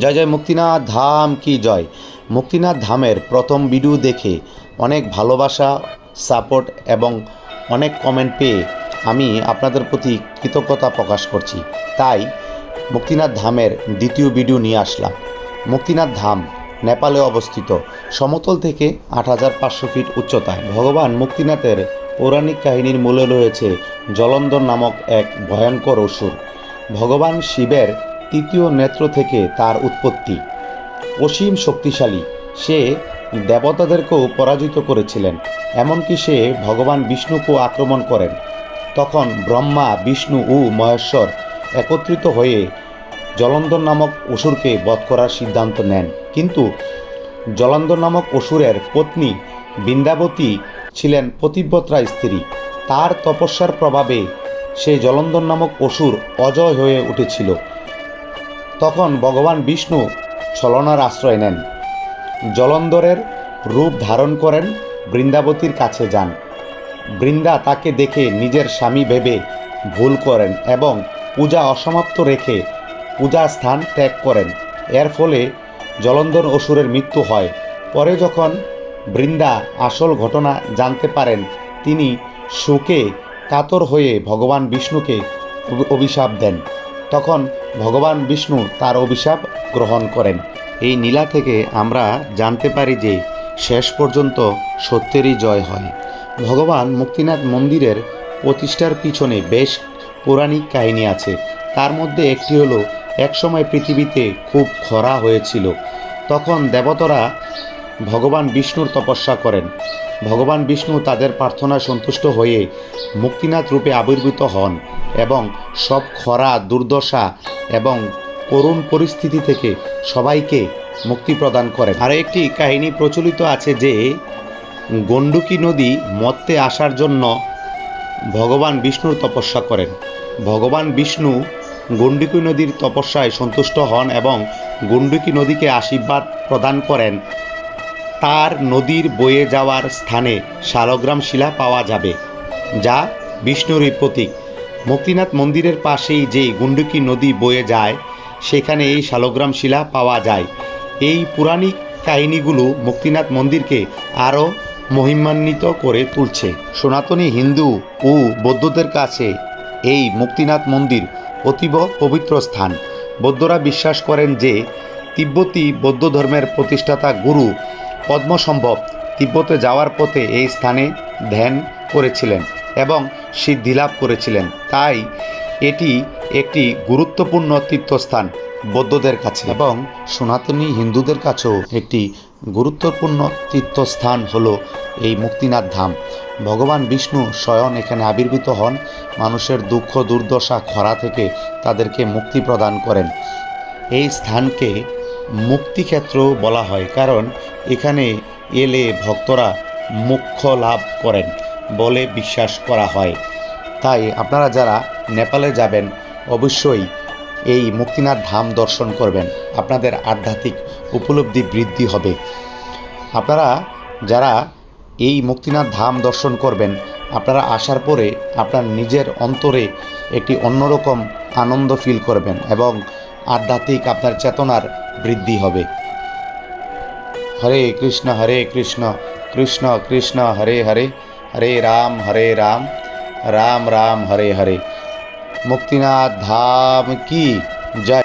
জয় জয় মুক্তিনাথ ধাম কি জয়। মুক্তিনাথ ধামের প্রথম ভিডিও দেখে অনেক ভালোবাসা সাপোর্ট এবং অনেক কমেন্ট পেয়ে আমি আপনাদের প্রতি কৃতজ্ঞতা প্রকাশ করছি। তাই মুক্তিনাথ ধামের দ্বিতীয় ভিডিও নিয়ে আসলাম। মুক্তিনাথ ধাম, নেপালে অবস্থিত। সমতল থেকে আট হাজার পাঁচশো ফিট উচ্চতায়। ভগবান মুক্তিনাথের পৌরাণিক কাহিনীর মূলে রয়েছে জলন্ধর নামক এক ভয়ঙ্কর অসুর। ভগবান শিবের তৃতীয় নেত্র থেকে তার উৎপত্তি। অসীম শক্তিশালী, সে দেবতাদেরকেও পরাজিত করেছিলেন, এমনকি সে ভগবান বিষ্ণুকেও আক্রমণ করেন। তখন ব্রহ্মা, বিষ্ণু ও মহেশ্বর একত্রিত হয়ে জলন্ধর নামক অসুরকে বধ করার সিদ্ধান্ত নেন। কিন্তু জলন্ধর নামক অসুরের পত্নী বৃন্দাবতী ছিলেন পতিব্রতা স্ত্রী। তার তপস্যার প্রভাবে সে জলন্ধর নামক অসুর অজয় হয়ে উঠেছিল। তখন ভগবান বিষ্ণু ছলনার আশ্রয় নেন। জলন্ধরের রূপ ধারণ করেন বৃন্দাবতীর কাছে যান। বৃন্দা তাকে দেখে নিজের স্বামী ভেবে ভুল করেন এবং পূজা অসমাপ্ত রেখে পূজা স্থান ত্যাগ করেন। এর ফলে জলন্ধর অসুরের মৃত্যু হয়। পরে যখন বৃন্দা আসল ঘটনা জানতে পারেন, তিনি শোকে কাতর হয়ে ভগবান বিষ্ণুকে অভিশাপ দেন। তখন ভগবান বিষ্ণু তার অভিশাপ গ্রহণ করেন। এই নীলা থেকে আমরা জানতে পারি যে শেষ পর্যন্ত সত্যেরই জয় হয়। ভগবান মুক্তিনাথ মন্দিরের প্রতিষ্ঠার পিছনে বেশ পৌরাণিক কাহিনী আছে। তার মধ্যে একটি হলো, একসময় পৃথিবীতে খুব খরা হয়েছিল। তখন দেবতারা ভগবান বিষ্ণুর তপস্যা করেন। ভগবান বিষ্ণু তাদের প্রার্থনায় সন্তুষ্ট হয়ে মুক্তিনাথ রূপে আবির্ভূত হন এবং সব খরা, দুর্দশা এবং করুণ পরিস্থিতি থেকে সবাইকে মুক্তি প্রদান করেন আর একটি কাহিনী প্রচলিত আছে যে, গণ্ডুকি নদী মত্তে আসার জন্য ভগবান বিষ্ণুর তপস্যা করেন। ভগবান বিষ্ণু গণ্ডুকি নদীর তপস্যায় সন্তুষ্ট হন এবং গণ্ডুকি নদীকে আশীর্বাদ প্রদান করেন। তার নদীর বয়ে যাওয়ার স্থানে শালগ্রাম শিলা পাওয়া যাবে, যা বিষ্ণুরই প্রতীক। মুক্তিনাথ মন্দিরের পাশেই যে গুন্ডুকি নদী বয়ে যায়, সেখানে এই শালগ্রাম শিলা পাওয়া যায়। এই পুরাণিক কাহিনীগুলো মুক্তিনাথ মন্দিরকে আরও মহিমান্বিত করে তুলছে। সনাতনী হিন্দু ও বৌদ্ধদের কাছে এই মুক্তিনাথ মন্দির অতীব পবিত্র স্থান। বৌদ্ধরা বিশ্বাস করেন যে তিব্বতী বৌদ্ধ ধর্মের প্রতিষ্ঠাতা গুরু পদ্মসম্ভব তিব্বতে যাওয়ার পথে এই স্থানে ধ্যান করেছিলেন এবং সিদ্ধিলাভ করেছিলেন। তাই এটি একটি গুরুত্বপূর্ণ তীর্থস্থান বৌদ্ধদের কাছে এবং সনাতনী হিন্দুদের কাছেও একটি গুরুত্বপূর্ণ তীর্থস্থান হলো এই মুক্তিনাথ ধাম। ভগবান বিষ্ণু স্বয়ং এখানে আবির্ভূত হন, মানুষের দুঃখ, দুর্দশা, খরা থেকে তাদেরকে মুক্তি প্রদান করেন। এই স্থানকে মুক্তিক্ষেত্র বলা হয়, কারণ এখানে এলে ভক্তরা মুখ্য লাভ করেন বলে বিশ্বাস করা হয়। তাই আপনারা যারা নেপালে যাবেন, অবশ্যই এই মুক্তিনাথ ধাম দর্শন করবেন। আপনাদের আধ্যাত্মিক উপলব্ধি বৃদ্ধি হবে। আপনারা যারা এই মুক্তিনাথ ধাম দর্শন করবেন, আপনারা আসার পরে আপনার নিজের অন্তরে একটি অন্যরকম আনন্দ ফিল করবেন এবং আধ্যাত্মিক আপনার চেতনার বৃদ্ধি হবে হরে কৃষ্ণ হরে কৃষ্ণ কৃষ্ণ কৃষ্ণ হরে হরে হরে রাম হরে রাম রাম রাম হরে হরে মুক্তিনাথ ধাম কি জয়